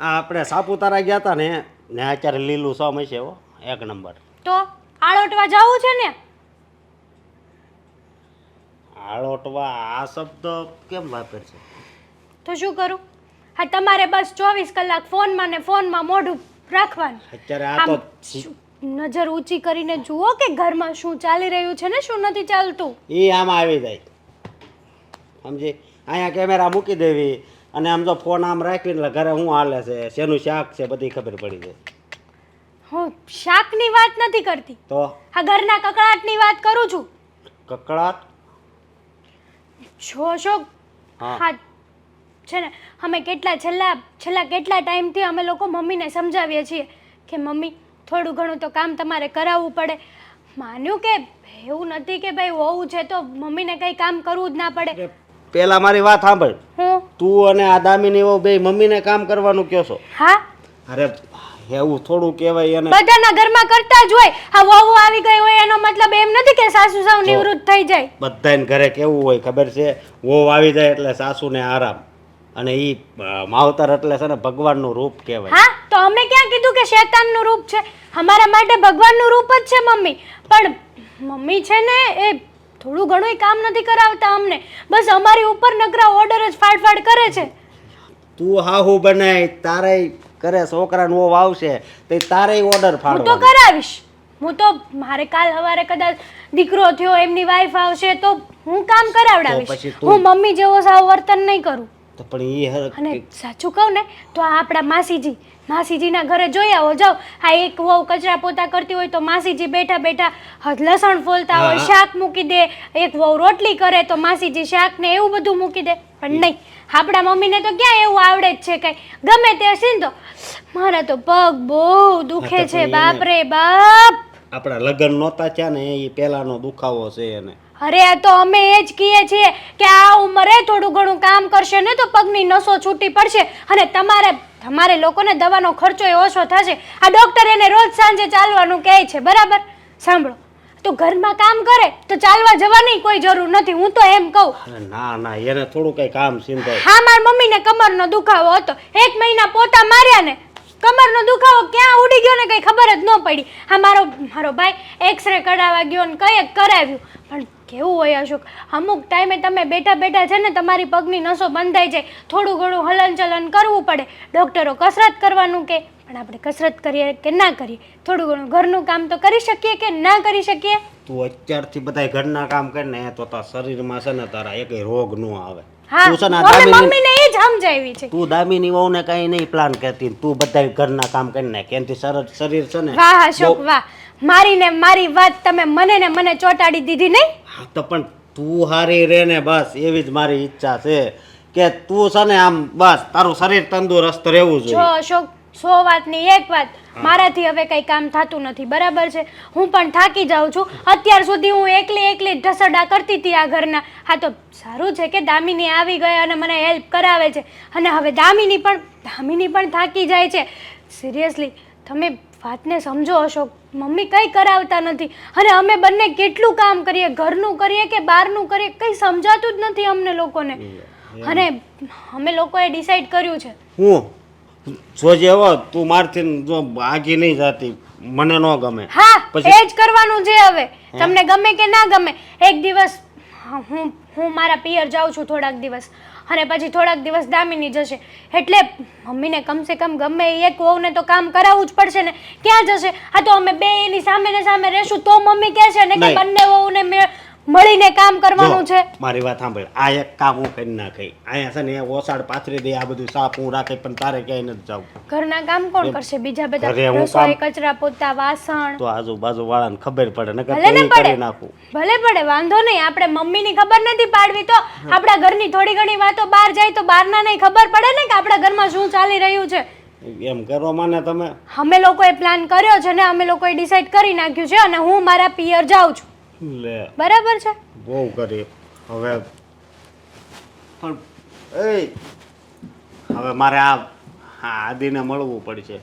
આપણે સાપુતારા ગયા હતા ને ને અત્યારે લીલું સમ હશે હો એક નંબર. તો આળોટવા જવું છે ને? આળોટવા આ શબ્દ કેમ વાપર છે? તો શું કરું? હા તમારે બસ ચોવીસ કલાક ફોનમાં ને ફોનમાં મોઢું રાખવાનું. અત્યારે આ તો નજર ઊંચી કરીને જુઓ કે ઘરમાં શું ચાલી રહ્યું છે ને શું નથી ચાલતું? એ આમાં આવી જાય. સમજી? અહીંયા કેમેરા મૂકી દેવી. અને આમ જો ફોન આમ રાખીને એટલે ઘરે શું હાલે છે? શેનું શાક છે? બધી ખબર પડી જાય. હું શાકની વાત નથી કરતી. તો? હા ઘરના કકળાટની વાત કરું છું. કકળાટ? છો છો હા. હા છે ને અમે કેટલા છેલ્લા છેલ્લા કેટલા ટાઈમથી અમે લોકો મમ્મીને સમજાવીએ છીએ કે મમ્મી થોડું ઘણું તો કામ તમારે કરાવવું પડે. માન્યું કે એવું નથી કે ભાઈ હોવું છે તો મમ્મીને કંઈ કામ કરવું જ ના પડે. પેલા મારી વાત સાંભળ. હું? તું અને આ દામિની એવો બે મમ્મીને કામ કરવાનું કયો છો. હા? અરે એવું થોડું કહેવાય એને. બધાના ઘરમાં કરતા જ હોય. હા વહુ આવી ગઈ હોય એનો મતલબ એમ નથી કે સાસુ સાવ નિવૃત્ત થઈ જાય. બધાને ઘરે કેવું હોય ખબર છે? વહુ આવી જાય એટલે સાસુને આરામ. અને એ માવતર એટલે છે ને ભગવાનનું રૂપ કહેવાય. હા? તો અમે ક્યાં કીધું કે શેતાનનું રૂપ છે? અમારા માટે ભગવાનનું રૂપ જ છે મમ્મી. પણ મમ્મી છે ને એ થોડું ઘણું કામ નથી કરાવતા અમને. બસ અમારી ઉપર નકરા ઓર્ડર જ ફાડફાડ કરે છે. તું હાહુ બનાય તારે કરે છોકરા નો આવશે તો તારે ઓર્ડર હું તો કરાવીશ. હું તો મારે કાલ સવારે કદાચ દીકરો થયો એમની વાઈફ આવશે તો હું કામ તો પછી કરાવડાવીશ તું- હું મમ્મી જેવો સાવ વર્તન નહીં કરું. તો પણ એ હર- અને સાચું કહું ને તો આ આપણા માસીજી માસીજીના ઘરે જોઈ આવો જાઓ. આ એક વહુ કચરા પોતા કરતી હોય તો માસીજી બેઠા બેઠા લસણ ફોલતા હોય શાક મૂકી દે. એક વહુ રોટલી કરે તો માસીજી શાક ને એવું બધું મૂકી દે. પણ નહીં આપણા મમ્મીને તો ક્યાં એવું આવડે જ છે કઈ. ગમે તે સીંધો મારા તો પગ બહુ દુખે છે બાપ રે બાપ. આપણા લગ્ન નહોતા થયા ને એ પહેલાનો દુખાવો છે એને. અરે આ તો અમે એ જ કહીએ છીએ કે આ ઉંમરે થોડું ઘણું કામ કરશે ને તો પગની નસો છૂટી પડશે. અને તમારે તમારે લોકોને દવાનો ખર્ચો એ ઓછો થશે. આ ડૉક્ટર એને રોજ સાંજે ચાલવાનું કહે છે બરાબર? સાંભળો. તો ઘરમાં કામ કરે તો ચાલવા જવાની કોઈ જરૂર નથી હું તો એમ કહું. ના ના એને થોડું કઈ કામ સિંધાય. હા મારી મમ્મીને કમરનો દુખાવો હતો. એક મહિના પોતા માર્યા ને કમરનો દુખાવો ક્યાં ઉડી ગયો ને કઈ ખબર જ ન પડી. હા મારો મારો ભાઈ એક્સરે કઢાવવા ગયો ને કઈ કરાવ્યું. પણ કેવું હોય અશોક? અમુક ટાઈમે તમે બેઠા બેઠા છે ને તમારી પગની નસો બંધાઈ જાય. થોડું ઘણું હલનચલન કરવું પડે. ડૉક્ટરો કસરત કરવાનું કે પણ આપણે કસરત કરીએ કે ના કરીએ? થોડું ઘણું ઘરનું કામ તો કરી શકીએ કે ના કરી શકીએ? તું અત્યારથી બધા ઘરના કામ કરીને તો તારા શરીરમાં છે ને તારા એક રોગ ન આવે. હા તું ને દામિની મમ્મીને એ જ છે. તું દામિની વહુને કઈ નહીં પ્લાન કરતી તું બધા ઘરના કામ કરીને કેમથી સરસ શરીર છે ને વાહ અશોક વાહ. મારી ને મારી વાત તમે મને ને મને ચોટાડી દીધી નહીં? હા તો પણ તું હારી રહે ને બસ એવી જ મારી ઈચ્છા છે. કે તું છે ને આમ બસ તારું શરીર તંદુરસ્ત રહેવું જો જોઈએ. અશોક સો વાતની એક વાત. મારાથી હવે કંઈ કામ થતું નથી બરાબર છે? હું પણ થાકી જાઉં છું. અત્યાર સુધી હું એકલી એકલી જ ઢસડા કરતી હતી આ ઘરના. હા તો સારું છે કે દામિની આવી ગઈ અને મને હેલ્પ કરાવે છે. અને હવે દામિની પણ દામિની પણ થાકી જાય છે. સિરિયસલી તમે વાતને સમજો અશોક. મમ્મી કંઈ કરાવતા નથી. અને અમે બંને કેટલું કામ કરીએ? ઘરનું કરીએ કે બહારનું કરીએ? કંઈ સમજાતું જ નથી અમને લોકોને. અને અમે લોકોએ ડિસાઈડ કર્યું છે. હું? જોજે હવે તું મારથી જો આગી નહીં જાતી. મને ન ગમે. હા એ જ કરવાનું છે હવે. તમને ગમે કે ના ગમે? એક દિવસ હું હું મારા પિયર જાઉં છું થોડાક દિવસ. અને પછી થોડાક દિવસ દામિની જશે. એટલે મમ્મીને કમસે કમ ગમે એક વહુને તો કામ કરાવવું જ પડશે ને. ક્યાં જશે? હા તો અમે બે એની સામે ને સામે રહેશું તો મમ્મી કહે છે ને કે બંને વહુને મળીને કામ કરવાનું છે. મારી વાત સાંભળ. આ એક કામ હું કરી નાખી. અહીંયા છે ને ઓસાડ પાથરી દે આ બધું સાફ હું રાખે પણ તારે ક્યાંય નથી જવું. ઘરના કામ કોણ કરશે? બીજા બધા રસોઈ કચરા પોતા વાસણ. તો આજુબાજુ વાળાને ખબર પડે નકર ભલે ને પડે. નાખું. ભલે પડે વાંધો નહીં. આપણે મમ્મીની ખબર નથી પાડવી તો આપણા ઘરની થોડી ઘણી વાતો બહાર જાય તો બહારના નહીં ખબર પડે ને કે આપણા ઘરમાં શું ચાલી રહ્યું છે. એમ કરો માને તમે. અમે લોકોએ પ્લાન કર્યો છે ને અમે લોકોએ ડિસાઈડ કરી નાખ્યું છે અને હું મારા પિયર જાઉં છું. લે. બરાબર છે. બહુ કરી હવે પણ એ હવે મારે આ આદિને મળવું પડશે.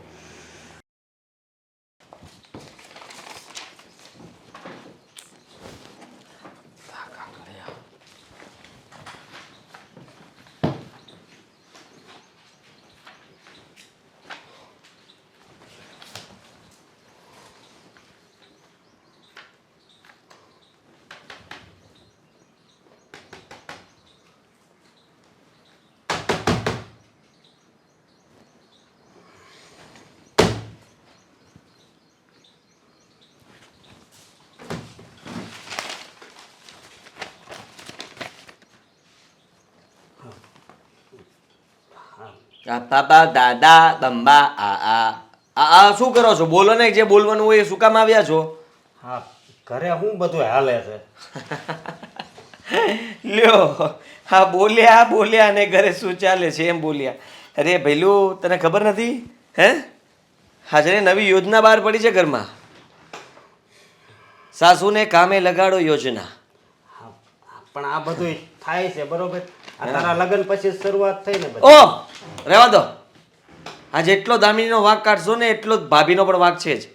પાપા દાદા બંબા આ આ. આ આ શું કરો છો? બોલો ને જે બોલવાનું હોય એ શું કામ આવ્યા છો? હા ઘરે શું બધું હાલે છે? લ્યો હા બોલ્યા બોલ્યા ને ઘરે શું ચાલે છે એમ બોલ્યા. અરે ભૈલું તને ખબર નથી? હે? હાજરે નવી યોજના બહાર પડી છે ઘરમાં. સાસુને કામે લગાડો યોજના. પણ આ બધું થાય છે બરોબર? આ તારા લગ્ન પછી શરૂઆત થઈ ને બધી. ઓ રહેવા દો. આ જેટલો દામિનીનો વાંક કાઢશો ને એટલો જ ભાભીનો પણ વાંક છે જ.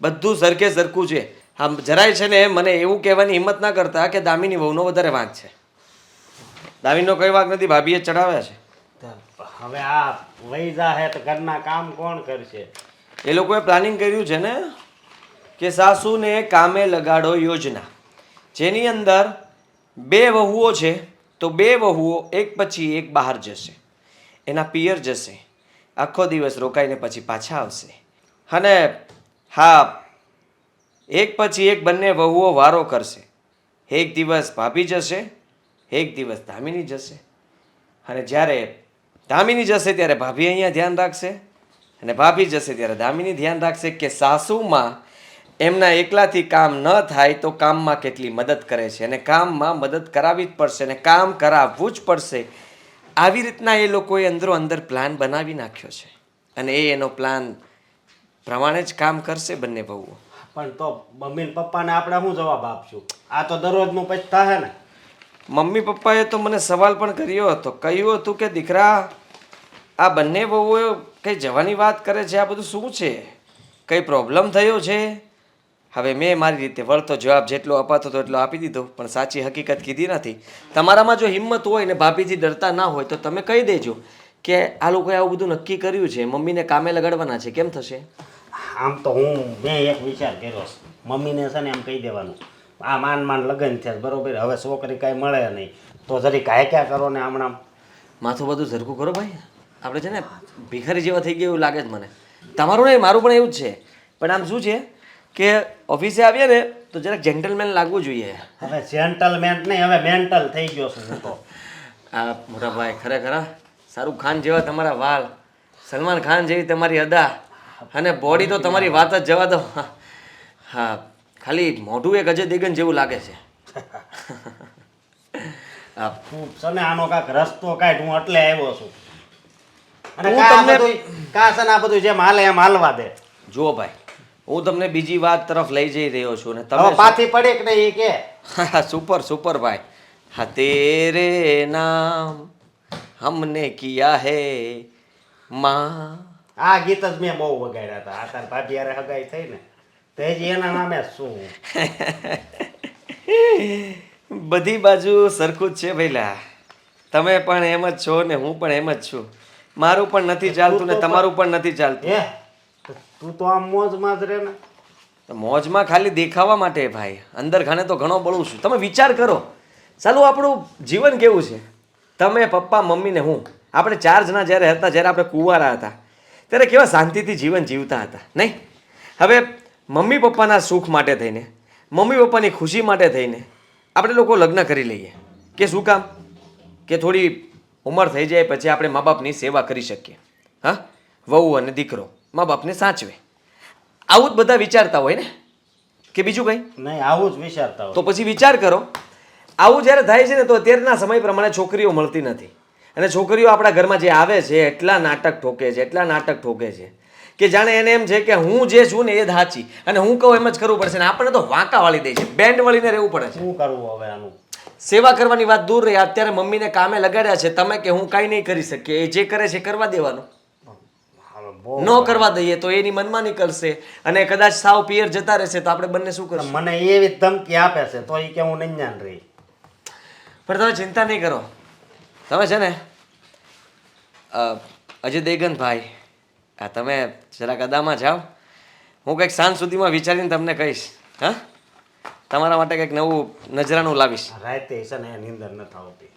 બધું સરખે સરખું છે. આમ જરાય છે ને મને એવું કહેવાની હિંમત ના કરતા કે દામિની વહુનો વધારે વાંક છે. દામિનીનો કઈ વાંક નથી ભાભીએ ચડાવ્યા છે. હવે આ વહી જાહે તો ઘરના કામ કોણ કરશે? એ લોકોએ પ્લાનિંગ કર્યું છે ને કે સાસુને કામે લગાડો યોજના. જેની અંદર બે વહુઓ છે. તો બે વહુઓ એક પછી એક બહાર જશે. એના પિયર જશે. આખો દિવસ રોકાઈને પછી પાછા આવશે. અને હા, એક પછી એક બંને વહુઓ વારો કરશે. એક દિવસ ભાભી જશે, એક દિવસ ધામીની જશે. અને જ્યારે ધામીની જશે ત્યારે ભાભી અહીંયા ધ્યાન રાખશે અને ભાભી જશે ત્યારે ધામીની ધ્યાન રાખશે કે સાસુમાં એમના એકલાથી કામ ન થાય તો કામમાં કેટલી મદદ કરે છે અને કામમાં મદદ કરાવવી જ પડશે અને કામ કરાવવું જ પડશે. આવી રીતના એ લોકોએ અંદરો અંદર પ્લાન બનાવી નાખ્યો છે. અને એ એનો પ્લાન પ્રમાણે જ કામ કરશે બંને વહુઓ. પણ તો મમ્મી પપ્પાને આપણે શું જવાબ આપશું? આ તો દરરોજનું પછી થાય ને. મમ્મી પપ્પાએ તો મને સવાલ પણ કર્યો હતો. કહ્યું હતું કે દીકરા આ બંને વહુઓ કંઈ જવાની વાત કરે છે? આ બધું શું છે? કંઈ પ્રોબ્લેમ થયો છે? હવે મેં મારી રીતે વળતો જવાબ જેટલો અપાતો હતો એટલો આપી દીધો પણ સાચી હકીકત કીધી નથી. તમારામાં જો હિંમત હોય ને ભાભીથી ડરતા ના હોય તો તમે કહી દેજો કે આ લોકોએ આવું બધું નક્કી કર્યું છે મમ્મીને કામે લગાડવાના છે કેમ થશે? આમ તો હું મેં એક વિચાર કર્યો છે. મમ્મીને છે ને એમ કહી દેવાનું આ માન માન લગ્ન છે બરોબર? હવે છોકરી કાંઈ મળે નહીં. તો જરી કાંઈ ક્યાં કરો ને હમણાં? માથું બધું ઝરખું કરો ભાઈ. આપણે છે ને ભિખારી જેવા થઈ ગયા એવું લાગે છે મને. તમારું નહીં મારું પણ એવું જ છે. પણ આમ શું છે? કે ઓફિસે આવીએ ને તો જરાક જેન્ટલમેન લાગવું જોઈએ. હવે જેન્ટલમેન નહીં હવે મેન્ટલ થઈ ગયો છું તો. આ મોટા ભાઈ ખરેખર શાહરૂખ ખાન જેવા તમારા વાળ સલમાન ખાન જેવી તમારી અદા અને બોડી તો તમારી વાત જ જવા દો. હા ખાલી મોઢું એક અજય દેગન જેવું લાગે છે. હા સને આનો કાંઈક રસ્તો કાઢ હું એટલે આવ્યો છું. અને હું તમને- કા છે આ બધું જેમ હાલે એમ હાલવા દે. જુઓ ભાઈ હું તમને બીજી વાત તરફ લઈ જઈ રહ્યો છું ને તમે પાથી પડે કે નહીં કે? હા સુપર સુપર ભાઈ. હા તેરે નામ હમને કિયા હે માં. આ ગીત જ મેં બહુ વગાડ્યા હતા. આ તાર ભાભી યારે હગાઈ થઈ ને. તે જ એના નામે શું? બધી બાજુ સરખું જ છે ભઈલા. તમે પણ એમ જ છો ને હું પણ એમ જ છું. મારું પણ નથી ચાલતું ને તમારું પણ નથી ચાલતું. તો તું આમ મોજમાં જ રહે ને મોજમાં ખાલી દેખાવા માટે ભાઈ. અંદર ખાને તો ઘણો બળું છું. તમે વિચાર કરો. ચાલો આપણું જીવન કેવું છે? તમે, પપ્પા, મમ્મી ને હું. આપણે ચાર જણા જ્યારે હતા, જ્યારે આપણે કુંવારા હતા, ત્યારે કેવા શાંતિથી જીવન જીવતા હતા, નહીં? હવે મમ્મી પપ્પાના સુખ માટે થઈને, મમ્મી પપ્પાની ખુશી માટે થઈને આપણે લોકો લગ્ન કરી લઈએ. કે શું કામ? કે થોડી ઉંમર થઈ જાય, પછી આપણે મા બાપની સેવા કરી શકીએ. હા? વહુ અને દીકરો. મા બાપને સાચવે. આવું જ બધા વિચારતા હોય ને? કે બીજું કંઈ? નહીં આવું જ વિચારતા હોય. તો પછી વિચાર કરો. આવું જ્યારે થાય છે ને તો અત્યારના સમય પ્રમાણે છોકરીઓ મળતી નથી. અને છોકરીઓ આપણા ઘરમાં જે આવે છે એટલા નાટક ઠોકે છે એટલા નાટક ઠોકે છે. કે જાણે એને એમ છે કે હું જે છું ને એ ધાચી સાચી. અને હું કહું એમ જ કરવું પડશે ને આપણને તો વાંકા વાળી દે છે બેન્ડ વળીને રહેવું પડે છે. શું કરવું હવે આનું? સેવા કરવાની વાત દૂર રહી અત્યારે મમ્મીને કામે લગાડ્યા છે તમે કે હું કાંઈ નહીં કરી શકીએ એ જે કરે છે કરવા દેવાનું. ન કરવા દઈએ તો એની મનમાં નીકળશે અને કદાચ સાવ પિયર જતા રહેશે તો આપણે બંને શું કરશું? મને એવી ધમકી આપે છે તો એ કે હું નહીં જાણ રહી. પણ તમે ચિંતા નહીં કરો. તમે છે ને અજય દેગન ભાઈ આ તમે જરાક અદામાં જાઓ. હું કંઈક સાંજ સુધીમાં વિચારીને તમને કહીશ હા? તમારા માટે કંઈક નવું નજરાનું લાવીશ. રાતે છે ને એ ન આવતી.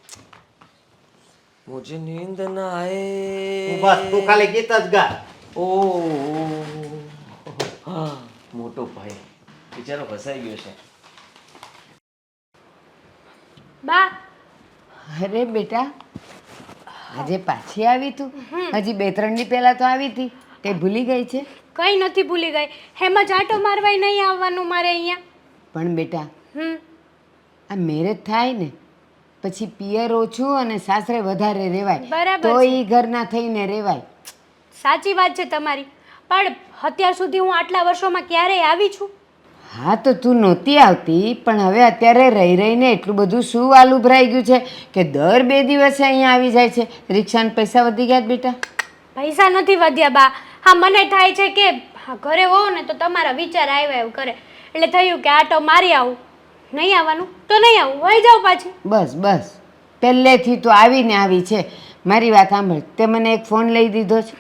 મુજે નીંદ ના આए બસ તું ખાલી ગીત જ ગા. ઓ મોટો ભાઈ. બિચારો ફસાઈ ગયો છે. બા. અરે બેટા આજે પાછી આવી તું? હજી બે ત્રણની પહેલા તો આવી હતી તે ભૂલી ગઈ છે? કંઈ નથી ભૂલી ગઈ. હેમાં જાટો મારવાય નહીં આવવાનું મારે અહીંયા. પણ બેટા હમ. આ મેરેજ થાય ને પછી પિયર ઓછું અને સાસરે વધારે રેવાય. બરાબર તો એ ઈ ઘરના થઈને રેવાય. સાચી વાત છે તમારી. પણ અત્યાર સુધી હું આટલા વર્ષોમાં ક્યારેય આવી છું? હા તો તું નહોતી આવતી પણ હવે અત્યારે રહી રહીને એટલું બધું શું વાલું ભરાઈ ગયું છે કે દર બે દિવસે અહીંયા આવી જાય છે? રિક્ષાના પૈસા વધી ગયા બેટા? પૈસા નથી વધ્યા બા. હા મને થાય છે કે ઘરે હોવ ને તો તમારા વિચાર આવ્યા એવું કરે. એટલે થયું કે આટો મારી આવું. નહીં આવવાનું? તો નહીં આવું. વહી જાઉં પાછી. બસ બસ. પહેલેથી તો આવીને આવી છે. મારી વાત સાંભળ. તે મને એક ફોન લઈ દીધો છે.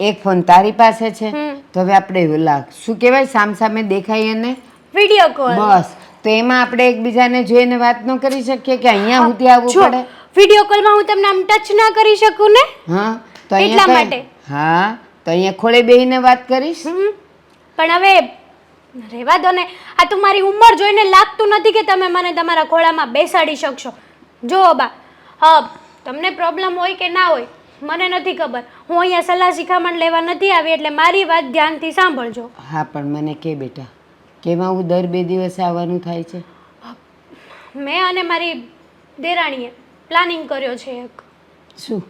એક ફોન તારી પાસે છે. તો હવે આપણે ઓલા શું કહેવાય સામસામે દેખાય એને? વીડિયો કોલ બસ. તો એમાં આપણે એકબીજાને જોઈને વાત ન કરી શકીએ કે અહીંયા સુધી આવવું પડે? વીડિયો કોલમાં હું તમને આમ ટચ ના કરી શકું ને? હા? તો એટલા માટે. હા? તો અહીંયા ખોળે બેહીને વાત કરીશ? પણ હવે રહેવા દો ને. આ તમારી ઉંમર જોઈને લાગતું નથી કે તમે મને તમારા ખોળામાં બેસાડી શકશો. જો બા. હા તમને પ્રોબ્લેમ હોય કે ના હોય મને નથી ખબર. હું અહીંયા સલાહ શિખામણ લેવા નથી આવી એટલે મારી વાત ધ્યાનથી સાંભળજો. હા પણ મને કે બેટા કેમાં હું દર બે દિવસે આવવાનું થાય છે? મેં અને મારી દેરાણીએ પ્લાનિંગ કર્યો છે એક. શું?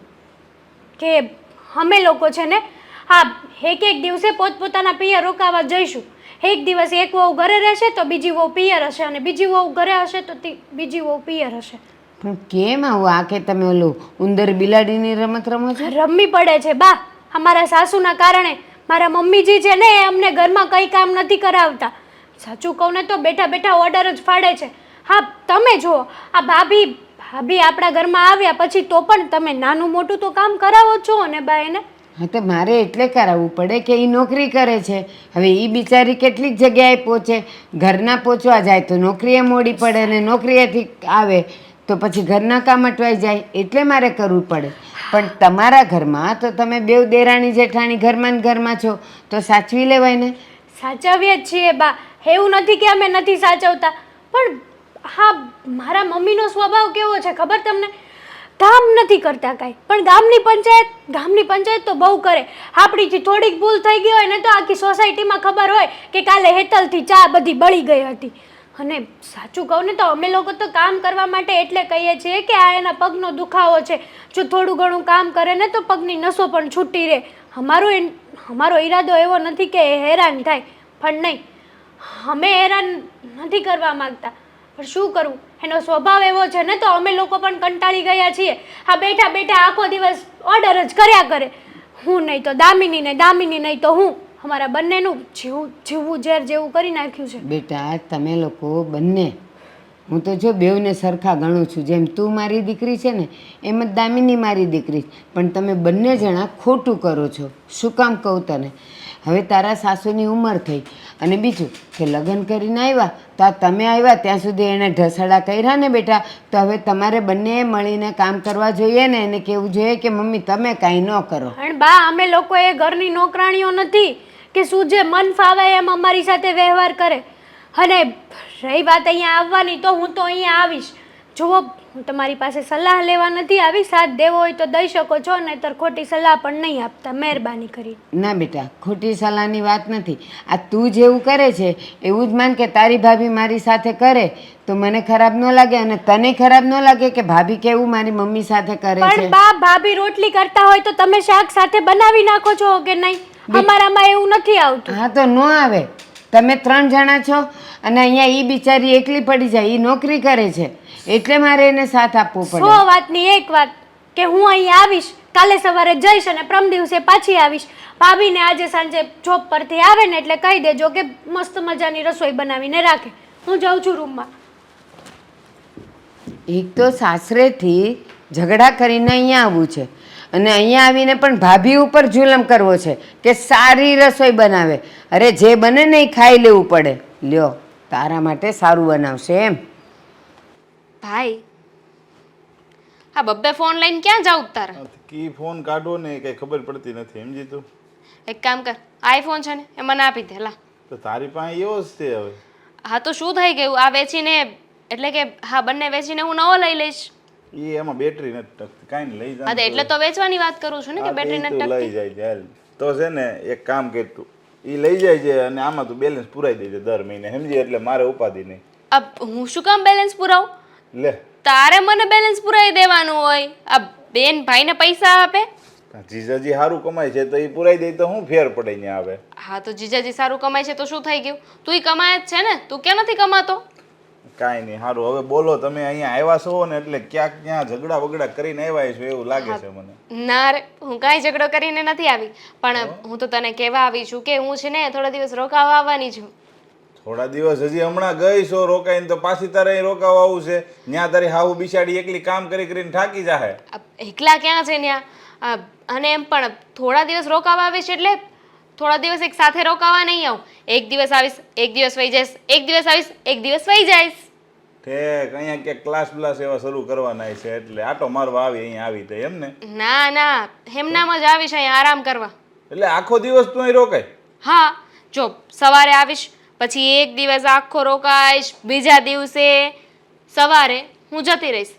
કે અમે લોકો છે ને હા એક એક દિવસે પોતપોતાના પિયર રોકાવા જઈશું. એક દિવસ એક વહુ ઘરે રહેશે તો બીજી વહુ પિયર હશે અને બીજી વહુ ઘરે હશે તો બીજી વહુ પિયર હશે. પણ કેમ આવું? આ કે તમે ઓલું ઉંદર બિલાડીની રમત રમો છો? રમવી પડે છે બા. અમારા સાસુના કારણે મારા મમ્મીજી છે ને એ અમને ઘરમાં કંઈ કામ નથી કરાવતા. સાચું કહું ને તો બેઠા બેઠા ઓર્ડર જ ફાડે છે. હા તમે જુઓ આ ભાભી ભાભી આપણા ઘરમાં આવ્યા પછી તો પણ તમે નાનું મોટું તો કામ કરાવો છો ને બા એને? હા તો મારે એટલે કરાવવું પડે કે એ નોકરી કરે છે. હવે એ બિચારી કેટલીક જગ્યાએ પહોંચે ઘરના પહોંચવા જાય તો નોકરીએ મોડી પડે ને નોકરીએથી આવે. તો પછી ઘરના કામ અટવાઈ જાય એટલે મારે કરવું પડે. પણ તમારા ઘરમાં તો તમે બેવ દેરાણી જેઠાણી ઘરમાં ઘરમાં છો, તો સાચવી લેવાય ને? સાચવીએ જ છીએ બા. એવું નથી કે અમે નથી સાચવતા. પણ હા, મારા મમ્મીનો સ્વભાવ કેવો છે ખબર તમને? કામ નથી કરતા કાંઈ. પણ ગામની પંચાયત ગામની પંચાયત તો બહુ કરે. આપણીથી થોડીક ભૂલ થઈ ગઈ હોય ને તો આખી સોસાયટીમાં ખબર હોય કે કાલે હેતલથી ચા બધી બળી ગઈ હતી. અને સાચું કહું ને તો અમે લોકો તો કામ કરવા માટે એટલે કહીએ છીએ કે આ એના પગનો દુખાવો છે. જો થોડું ઘણું કામ કરે ને તો પગની નસો પણ છૂટી રહે. અમારો અમારો ઈરાદો એવો નથી કે હેરાન થાય. પણ નહીં, અમે હેરાન નથી કરવા માગતા. પણ શું કરવું એનો સ્વભાવ એવો છે ને તો અમે લોકો પણ કંટાળી ગયા છીએ. આ બેઠા બેઠા આખો દિવસ ઓર્ડર જ કર્યા કરે. હું નહીં તો દામિની નહીં દામિની નહીં તો હું. અમારા બંનેનું જીવું જીવવું ઝેર જેવું કરી નાખ્યું છે. બેટા તમે લોકો બંને હું તો જો બેવને સરખા ગણું છું જેમ તું મારી દીકરી છે ને એમ જ દામિની મારી દીકરી. પણ તમે બંને જણા ખોટું કરો છો. શું કામ કહું તને? હવે તારા સાસુની ઉંમર થઈ. અને બીજું કે લગ્ન કરીને આવ્યા તો આ તમે આવ્યા ત્યાં સુધી એણે ઢસડા કર્યા ને બેટા? તો હવે તમારે બંને મળીને કામ કરવા જોઈએ ને એને કહેવું જોઈએ કે મમ્મી તમે કાંઈ ન કરો. પણ બા અમે લોકો એ ઘરની નોકરાણીઓ નથી. કે શું જે મન ફાવે એમ અમારી સાથે વ્યવહાર કરે? અને રહી વાત અહીંયા આવવાની તો હું તો અહીંયા આવીશ. જુઓ હું તમારી પાસે સલાહ લેવા નથી આવી. સાથ દેવો હોય તો દઈ શકો છો નહીતર ખોટી સલાહ પણ નહીં આપતા. મહેરબાની કરી ના બેટા ખોટી સલાહની વાત નથી. આ તું જેવું કરે છે એવું જ માન કે તારી ભાભી મારી સાથે કરે તો મને ખરાબ ન લાગે અને તને ખરાબ ન લાગે કે ભાભી કેવું મારી મમ્મી સાથે કરે છે? પણ બા ભાભી રોટલી કરતા હોય તો તમે શાક સાથે બનાવી નાખો છો કે નહીં? અમારામાં એવું નથી આવતું. હા તો ન આવે. તમે ત્રણ જણા છો અને અહીંયા એ બિચારી એકલી પડી જાય એ નોકરી કરે છે. એટલે મારે એને સાથ આપવો સો વાતની એક વાત કે હું અહીંયા આવીશ કાલે સવારે જઈશ અને પ્રમ દિવસે પાછી આવીશ. ભાભીને આજે સાંજે જોબ પરથી આવે ને એટલે કહી દેજો કે મસ્ત મજાની રસોઈ બનાવીને રાખે. હું જાઉં છું રૂમમાં. એક તો સાસરેથી ઝઘડા કરીને અહીંયા આવવું છે. અને અહીંયા આવીને પણ ભાભી ઉપર જુલમ કરવો છે કે સારી રસોઈ બનાવે. અરે જે બને ને એ ખાઈ લેવું પડે. લ્યો તારા માટે સારું બનાવશે એમ. ભાઈ હા બબ્બે ફોન લઈને ક્યાં જાવ તારા? કી ફોન કાઢો ને કઈ ખબર પડતી નથી એમ જીતું એક કામ કર આઈફોન છે ને એ મને આપી દે લા. તો તારી પાસે એવો જ છે હવે. હા તો શું થઈ ગયું? આ વેચીને એટલે કે હા બંને વેચીને હું નવો લઈ લઈશ. એ એમાં બેટરી નથી ટકતી કાંઈ નહીં લઈ જાય હા એટલે તો વેચવાની વાત કરું છું ને કે બેટરી નથી લઈ જાય છે તો છે ને એક કામ કરતું એ લઈ જાય છે અને આમાં તું બેલેન્સ પુરાઈ દેજે દર મહિને સમજી? એટલે મારે ઉપાધિ નહીં. અબ હું શું કામ બેલેન્સ પુરાવું? લે. તારે મને બેલેન્સ પુરાવી દેવાનું હોય. આ બેન ભાઈને પૈસા આપે? જીજાજી સારું કમાય છે તો એ પુરાઈ દે તો શું ફેર પડે ને આવે? હા તો જીજાજી સારું કમાય છે તો શું થઈ ગયું? તું કમાય જ છે ને? તું કેમ નથી કમાતો? કાંઈ નહીં સારું હવે બોલો તમે અહીંયા આવ્યા છો ને એટલે ક્યાંક ક્યાં ઝઘડા વગડા કરીને આવ્યા છો એવું લાગે છે મને. ના રે હું કાંઈ ઝઘડો કરીને નથી આવી પણ હું? તો તને કહેવા આવી છું કે હું છે ને થોડા દિવસ રોકાવા આવવાની છું. થોડા દિવસ હજી હમણાં ગઈ છો રોકાઈને તો પાછી તારે રોકાવા આવું છે. ત્યાં તારી હાવ બિચારી એકલી કામ કરી કરીને થાકી જાહે. એકલા ક્યાં છે ત્યાં અને એમ પણ થોડા દિવસ રોકાવા આવીશ એટલે થોડા દિવસ એક સાથે રોકાવા નહીં આવું. એક દિવસ આવીશ એક દિવસ વહી જઈશ એક દિવસ આવીશ એક દિવસ વહી જઈશ. ઠેક અહીંયા ક્યાંક ક્લાસ બ્લાસ એવા શરૂ કરવાના છે એટલે આટો મારવા આવી અહીંયા આવી તો એમ ને? ના ના હેમનામ જ આવીશ અહીંયા આરામ કરવા. એટલે આખો દિવસ તું અહીં રોકાય? હા જો સવારે આવીશ પછી એક દિવસ આખો રોકાઈશ બીજા દિવસે સવારે હું જતી રહીશ.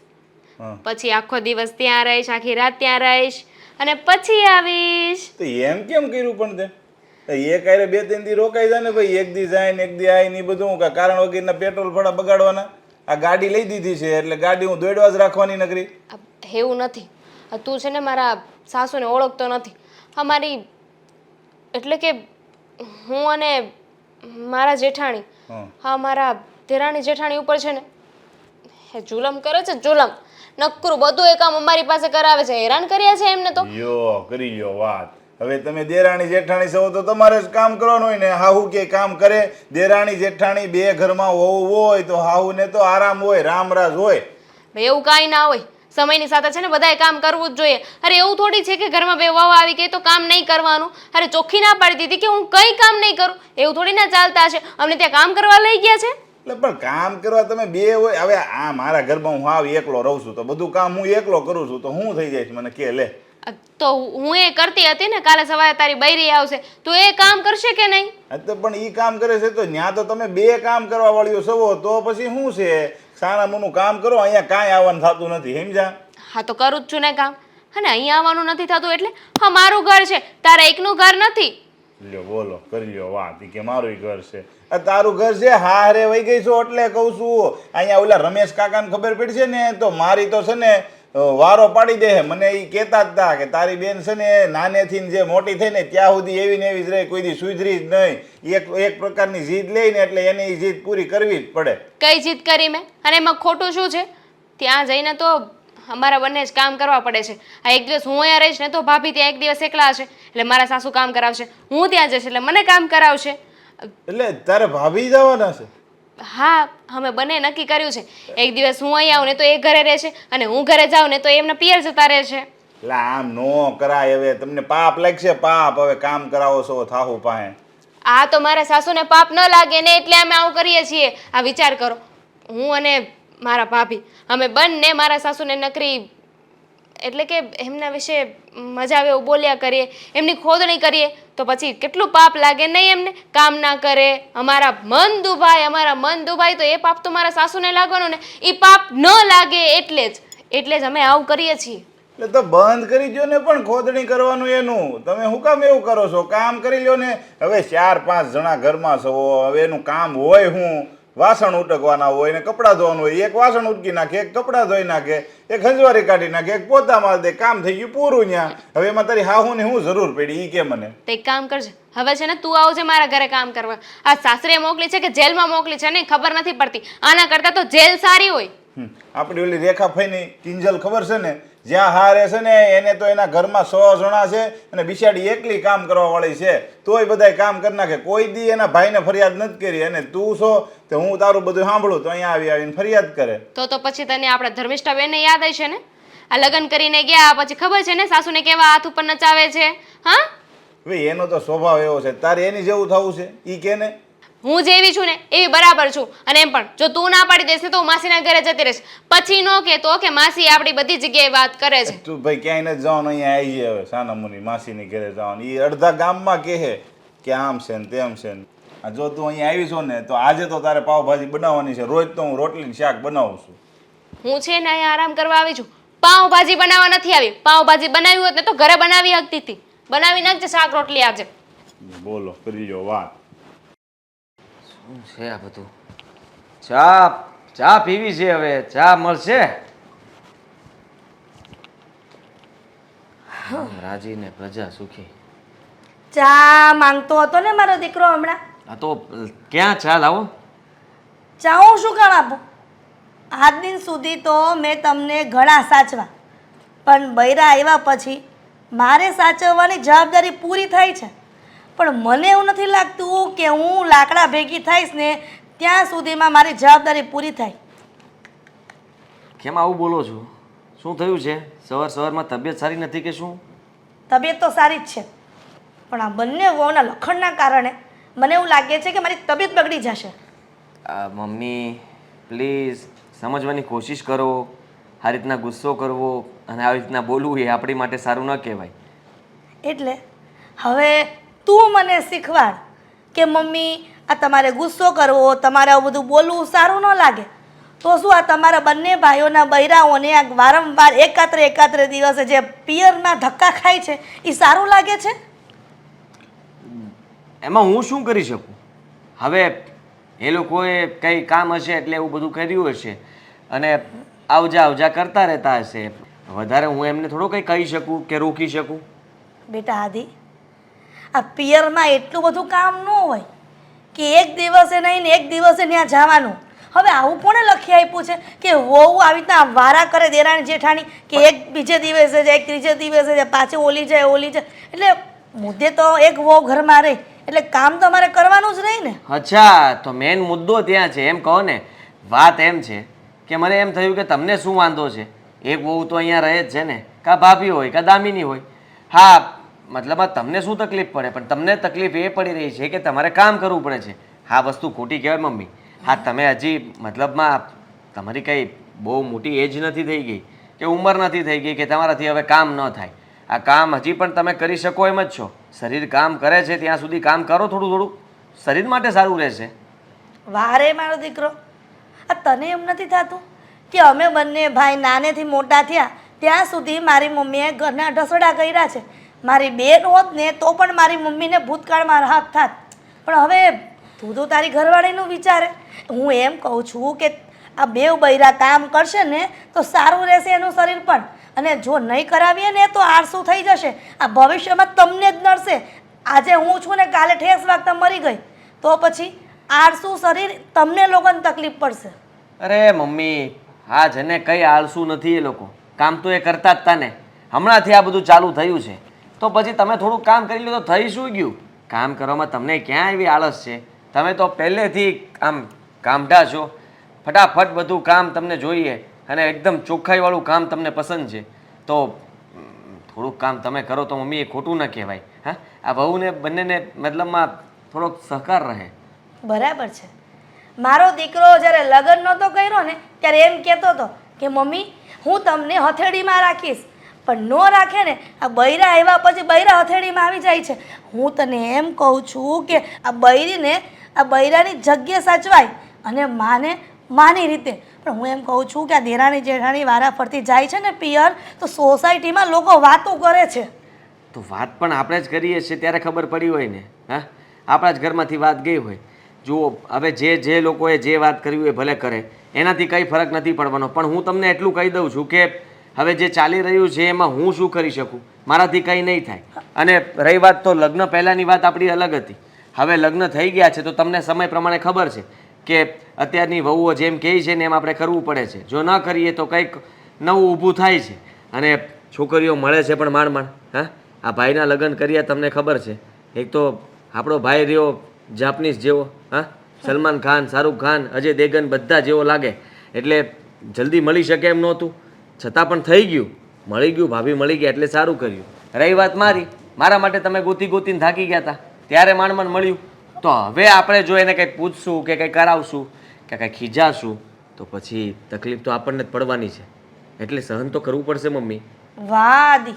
પછી આખો દિવસ ત્યાં રહીશ આખી રાત ત્યાં રહીશ અને પછી આવીશ. તો એમ કેમ કર્યું પણ તે? એક આરે બે ત્રણ દી રોકાઈ જાય ને ભાઈ એક દી જાય ને એક દી આય ને બધું. કારણ વગરના પેટ્રોલ ભાડા બગાડવાના? આ ગાડી લઈ દીધી છે એટલે ગાડી હું દોડવા જ રાખવાની નકરી. એવું નથી. આ તું છે ને મારા સાસુને ઓળખતો નથી. અમારી એટલે કે હું અને મારા જેઠાણી હા. મારા ધેરાણી જેઠાણી ઉપર છે ને હે જુલમ કરે છે જુલમ. નકરું બધું એ કામ અમારી પાસે કરાવે છે. હેરાન કર્યા છે એમને તો? યો કરી લ્યો વાત. હવે તમે દેરાણી જેઠાણી છો તો તમારે જ કામ કરવાનું હોય ને. હાહુ કે કામ કરે. દેરાણી જેઠાણી બે ઘરમાં હોવું હોય તો હાહુને તો આરામ હોય રામરાજ હોય. ભાઈ એવું કાંઈ ના હોય. સમયની સાથે છે ને બધાએ કામ કરવું જ જોઈએ. અરે એવું થોડી છે કે ઘરમાં બે વહુ આવી ગઈ તો કામ નહીં કરવાનું. અરે ચોખ્ખી ના પાડી દીધી કે હું કંઈ કામ નહીં કરું. એવું થોડી ના ચાલતા છે અમને ત્યાં કામ કરવા લઈ ગયા છે? એટલે પણ કામ કરવા તમે બે હોય. હવે આ મારા ઘરમાં હું આવ એકલો રહું છું તો બધું કામ હું એકલો કરું છું તો હું થઈ જાય મને કે લે. તો હું એ કરતી હતી ને કાલે સવારે તારી બૈરી આવશે. તો એ કામ કરશે કે નહીં? હા તો પણ ઈ કામ કરે છે તો ત્યાં તો તમે બે કામ કરવા વાળીઓ સવો તો પછી શું છે? સાના મુનું કામ કરો અહીંયા કાંઈ આવવાનું થતું નથી સમજા હા તો કરું જ છું ને કામ. અને અહીંયા આવવાનું નથી થતું એટલે હા મારું ઘર છે તારા એકનું ઘર નથી. લ્યો બોલો કરી લ્યો વાત ઈ કે મારું ઘર છે. આ તારું ઘર છે હા રે વહી ગઈ છું એટલે કહું છું. અહીંયા ઓલા રમેશ કાકાને ખબર પડશે ને તો મારી તો છે ને વારો પાડી દે મને એ કહેતા જ હતા કે તારી બેન છે ને નાનેથી જે મોટી થઈ ને ત્યાં સુધી એવી ને એવી જ રહે કોઈ દી સુધરી જ નહીં. એક એક પ્રકારની જીદ લઈને એટલે એની જીદ પૂરી કરવી જ પડે. કઈ જીત કરી મેં? અને એમાં ખોટું શું છે? ત્યાં જઈને તો અમારા બંને જ કામ કરવા પડે છે. આ એક દિવસ હું અહીંયા રહીશ ને તો ભાભી ત્યાં એક દિવસ એકલા હશે. એટલે મારા સાસુ કામ કરાવશે. હું ત્યાં જઈશ એટલે મને કામ કરાવશે. એટલે તારે ભાભી જવાના છે? હા અમે બંને નક્કી કર્યું છે. એક દિવસ હું અહીં આવું ને તો એ ઘરે રહેશે અને હું ઘરે જાઉં ને તો એમને પિયર જતા રહેશે એટલે આમ નો કરાય હવે તમને પાપ લાગશે? પાપ. હવે કામ કરાવો છો થાહુ પાસે આ તો મારા સાસુને પાપ ન લાગે ને એટલે અમે આવું કરીએ છીએ. આ વિચાર કરો. હું અને મારા ભાભી અમે બંને મારા સાસુને નકરી એટલે કે એમના વિશે મજા આવે એવું બોલ્યા કરીએ, એમની ખોદણી કરીએ, તો પછી કેટલું પાપ લાગે નહીં એમને? કામ ના કરે, અમારા મન દુભાય, અમારા મન દુભાય, તો એ પાપ તો મારા સાસુને લાગવાનું ને. એ પાપ ન લાગે એટલે જ એટલે જ અમે આવું કરીએ છીએ. એટલે તો બંધ કરી દો ને પણ ખોદણી કરવાનું એનું. તમે શું કામ એવું કરો છો? કામ કરી લ્યો ને. હવે ચાર પાંચ જણા ઘરમાં છો, હવે એનું કામ હોય હું. વાસણ ઉટકવાના હોય ને કપડાં ધોવાનું હોય એક વાસણ ઉટકી નાખે એક કપડાં ધોઈ નાખે એક હંજવારી કાઢી નાખે એક પોતા મારી દે કામ થઈ ગયું પૂરું ત્યાં હવે એમાં તારી હાહુને હું જરૂર પડી ઈ કે મને. તે એક કામ કરજે. હવે છે ને તું આવજે મારા ઘરે કામ કરવા. આ સાસરે મોકલી છે કે જેલમાં મોકલી છે ને ખબર નથી પડતી. આના કરતાં તો જેલ સારી હોય. હમ, આપણી ઓલી રેખા ફઈની કિંજલ ખબર છે ને? જ્યાં હારે છે ને એને તો એના ઘરમાં સો જણા છે અને બિચારી એકલી કામ કરવા વાળી છે. તોય બધાય કામ કરી નાખે. કોઈ દી એના ભાઈને ફરિયાદ નથી કરી. અને તું છો તો હું તારું બધું સાંભળું તો અહીંયા આવી આવીને ફરિયાદ કરે. તો તો પછી તને આપણા ધર્મિષ્ઠા બેનને યાદ છે ને? આ લગ્ન કરીને ગયા પછી ખબર છે ને સાસુને કેવા હાથ ઉપર નચાવે છે? હા? ભાઈ એનો તો સ્વભાવ એવો છે. તારે એની જેવું થવું છે? ઈ કે ને? હું જેવી છું ને એવી બરાબર છું. અને એમ પણ જો તું ના પાડી દેશે તો હું માસીના ઘરે જતી રહીશ. પછી નો કે તો કે માસી આપણી બધી જગ્યાએ વાત કરે છે. તું ભાઈ ક્યાંય નથી જવાનું અહીંયા આવી હવે સાના મુની માસીની ઘરે જવાનું. એ અડધા ગામમાં કહે કે આમ છે ને તેમ છે ને. આ જો તું અહીંયા આવી છો ને તો આજે તો તારે પાવભાજી બનાવવાની છે. રોજ તો હું રોટલી શાક બનાવું છું. હું છે ને અહીંયા આરામ કરવા આવી છું. પાઉંભાજી બનાવવા નથી આવી. પાવભાજી બનાવી હોત ને તો ઘરે બનાવી શકતી હતી. બનાવી નાખજે શાક રોટલી આજે. બોલો કરી લો વાત. શું છે આ બધું? ચા ચા પીવી છે હવે. ચા મળશે? રાજીને રાજી ને પ્રજા સુખી. ચા માંગતો હતો ને મારો દીકરો હમણાં. આ તો ક્યાં ચા લાવો? ચા હું શું કામ આપું? આજ દિન સુધી તો મેં તમને ઘણા સાચવા. પણ બૈરા આવ્યા પછી મારે સાચવવાની જવાબદારી પૂરી થાય છે. પણ મને એવું નથી લાગતું કે હું લાકડા ભેગી થઈશ ને ત્યાં સુધીમાં મારી જવાબદારી પૂરી થાય. કેમ આવું બોલો છો? શું થયું છે? સવાર સવારમાં તબિયત સારી નથી કે શું? તબિયત તો સારી જ છે. પણ આ બંને વહુના લખણના કારણે મને એવું લાગે છે કે મારી તબિયત બગડી જશે. આ મમ્મી પ્લીઝ સમજવાની કોશિશ કરો. આ રીતના ગુસ્સો કરવો અને આવી રીતના બોલવું એ આપણી માટે સારું ન કહેવાય. એટલે હવે તું મને શીખવાડ કે મમ્મી આ તમારે ગુસ્સો કરવો તમારે આવું બધું બોલવું સારું ન લાગે. તો શું આ તમારા બંને ભાઈઓના બૈરાઓને આ વારંવાર એકાત્રે એકાત્રે દિવસે જે પિયરમાં ધક્કા ખાય છે એ સારું લાગે છે? એમાં હું શું કરી શકું? હવે એ લોકોએ કંઈ કામ હશે એટલે એવું બધું કર્યું હશે અને આવજા આવજા કરતા રહેતા હશે. વધારે હું એમને થોડું કંઈ કહી શકું કે રોકી શકું? બેટા આદિ આ પિયરમાં એટલું બધું કામ ન હોય કે એક દિવસે નહીં ને એક દિવસે ત્યાં જવાનું. હવે આવું કોણે લખી આપ્યું છે કે વહુ આવી રીતના વારા કરે દેરાણી જેઠાણી કે એક બીજે દિવસે જાય, એક ત્રીજે દિવસે જાય, પાછી ઓલી જાય ઓલી જાય. એટલે મુદ્દે તો એક વહુ ઘરમાં રહે. એટલે કામ તો અમારે કરવાનું જ નહીં ને. અચ્છા, તો મેઇન મુદ્દો ત્યાં છે. એમ કહો ને, વાત એમ છે કે મને એમ થયું કે તમને શું વાંધો છે? એક વહુ તો અહીંયા રહે જ છે ને. કાં ભાભી હોય, કાં દામિની હોય. હા મતલબ આ તમને શું તકલીફ પડે? પણ તમને તકલીફ એ પડી રહી છે કે તમારે કામ કરવું પડે છે. હા, વસ્તુ ખોટી કહેવાય મમ્મી. હા, તમે હજી મતલબમાં તમારી કંઈ બહુ મોટી એજ નથી થઈ ગઈ કે ઉંમર નથી થઈ ગઈ કે તમારાથી હવે કામ ન થાય. આ કામ હજી પણ તમે કરી શકો એમ જ છો. શરીર કામ કરે છે, ત્યાં સુધી કામ કરો થોડું થોડું. શરીર માટે સારું રહેશે. વારે મારો દીકરો. આ તને એમ નથી થતું કે અમે બંને ભાઈ નાનેથી મોટા થયા ત્યાં સુધી મારી મમ્મીએ ઘરના ઢસડા કર્યા છે? મારી બેન હોત ને તો પણ મારી મમ્મીને ભૂતકાળમાં રાહત થાત. પણ હવે તું તો તારી ઘરવાળીનું વિચારે. હું એમ કહું છું કે આ બેવ બૈરા કામ કરશે ને તો સારું રહેશે એનું શરીર પણ. અને જો નહીં કરાવીએ ને તો આળસું થઈ જશે. આ ભવિષ્યમાં તમને જ નડશે. આજે હું છું ને કાલે ઠેસ વાગતા મરી ગઈ. તો પછી આળસું શરીર તમને લોકોને તકલીફ પડશે. અરે મમ્મી હા જેને કઈ આળસુ નથી એ લોકો. કામ તો એ કરતા જ તાને. હમણાંથી આ બધું ચાલુ થયું છે. તો પછી તમે થોડું કામ કરી લો તો થઈ શું ગયું? કામ કરવામાં તમને ક્યાં એવી આળસ છે? તમે તો પહેલેથી આમ કામઢા છો. ફટાફટ બધું કામ તમને જોઈએ અને એકદમ ચોખ્ખાઈવાળું કામ તમને પસંદ છે. તો થોડુંક કામ તમે કરો તો મમ્મી એ ખોટું ન કહેવાય, હા? આ વહુને બંનેને મતલબમાં થોડોક સહકાર રહે. બરાબર છે. મારો દીકરો જ્યારે લગ્ન નહોતો કર્યો ને, ત્યારે એમ કહેતો હતો કે, મમ્મી, હું તમને હથેળીમાં રાખીશ. પણ ન રાખે ને, આ બૈરા આવ્યા પછી બૈરા હથેળીમાં આવી જાય છે. હું તને એમ કહું છું કે આ બૈરીને, આ બૈરાની જગ્યા સાચવાય અને માને માની રીતે. પણ હું એમ કહું છું કે આ દેરાણી જેઠાણી વારા ફરતી જાય છે ને પિયર, તો સોસાયટીમાં લોકો વાતો કરે છે. તો વાત પણ આપણે જ કરીએ છીએ, ત્યારે ખબર પડી હોય ને, હા? આપણા જ ઘરમાંથી વાત ગઈ હોય. જુઓ, હવે જે જે લોકોએ જે વાત કરી હોય ભલે કરે, એનાથી કંઈ ફરક નથી પડવાનો. પણ હું તમને એટલું કહી દઉં છું કે હવે જે ચાલી રહ્યું છે એમાં હું શું કરી શકું? મારાથી કંઈ નહીં થાય. અને રહી વાત તો લગ્ન પહેલાંની વાત આપણી અલગ હતી. હવે લગ્ન થઈ ગયા છે તો તમને સમય પ્રમાણે ખબર છે કે અત્યારની વહુઓ જેમ કહે છે ને એમ આપણે કરવું પડે છે. જો ન કરીએ તો કંઈક નવું ઊભું થાય છે. અને છોકરીઓ મળે છે પણ માંડ માંડ હા? આ ભાઈના લગ્ન કર્યા તમને ખબર છે. એક તો આપણો ભાઈ રહ્યો જાપનીઝ જેવો. હા? સલમાન ખાન, શાહરૂખ ખાન, અજય દેગન બધા જેવો લાગે. એટલે જલ્દી મળી શકે એમ નહોતું. છતાં પણ થઈ ગયું. મળી ગયું, ભાભી મળી ગયા એટલે સારું કર્યું. રહી વાત મારી. મારા માટે તમે ગોતી ગોતીને થાકી ગયા હતા ત્યારે માંડ મળ્યું. તો હવે આપણે જો એને કંઈક પૂછશું કે કંઈક કરાવશું, કે કંઈક ખીજાશું, તો પછી તકલીફ તો આપણને જ પડવાની છે. એટલે સહન તો કરવું પડશે મમ્મી. વાદી.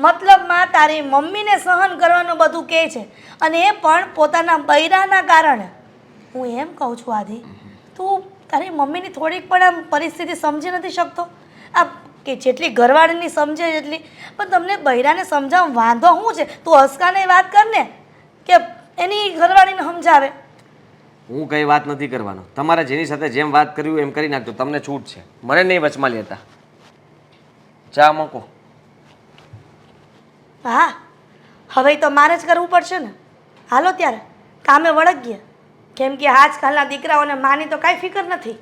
મતલબમાં તારી મમ્મીને સહન કરવાનું બધું કહે છે. અને એ પણ પોતાના બૈરાના કારણે. હું એમ કહું છું આદિ તું તારી મમ્મીની થોડીક પણ આમ પરિસ્થિતિ સમજી નથી શકતો. આ કે જેટલી ઘરવાળીની સમજે એટલી. પણ તમને બૈરાને સમજાવ વાંધો શું છે? તું હસકાને વાત કર ને કે એની ઘરવાળીને સમજાવે. હું કઈ વાત નથી કરવાનો. તમારે જેની સાથે જેમ વાત કર્યું એમ કરી નાખજો. તમને છૂટ છે. મને નહીં વચમાં લેતા. ચા મૂકો. હા હવે તો મારે જ કરવું પડશે ને. હાલો ત્યારે. કામે વળગીએ. કેમ કે આજકાલના દીકરાઓને માની તો કાંઈ ફિકર નથી.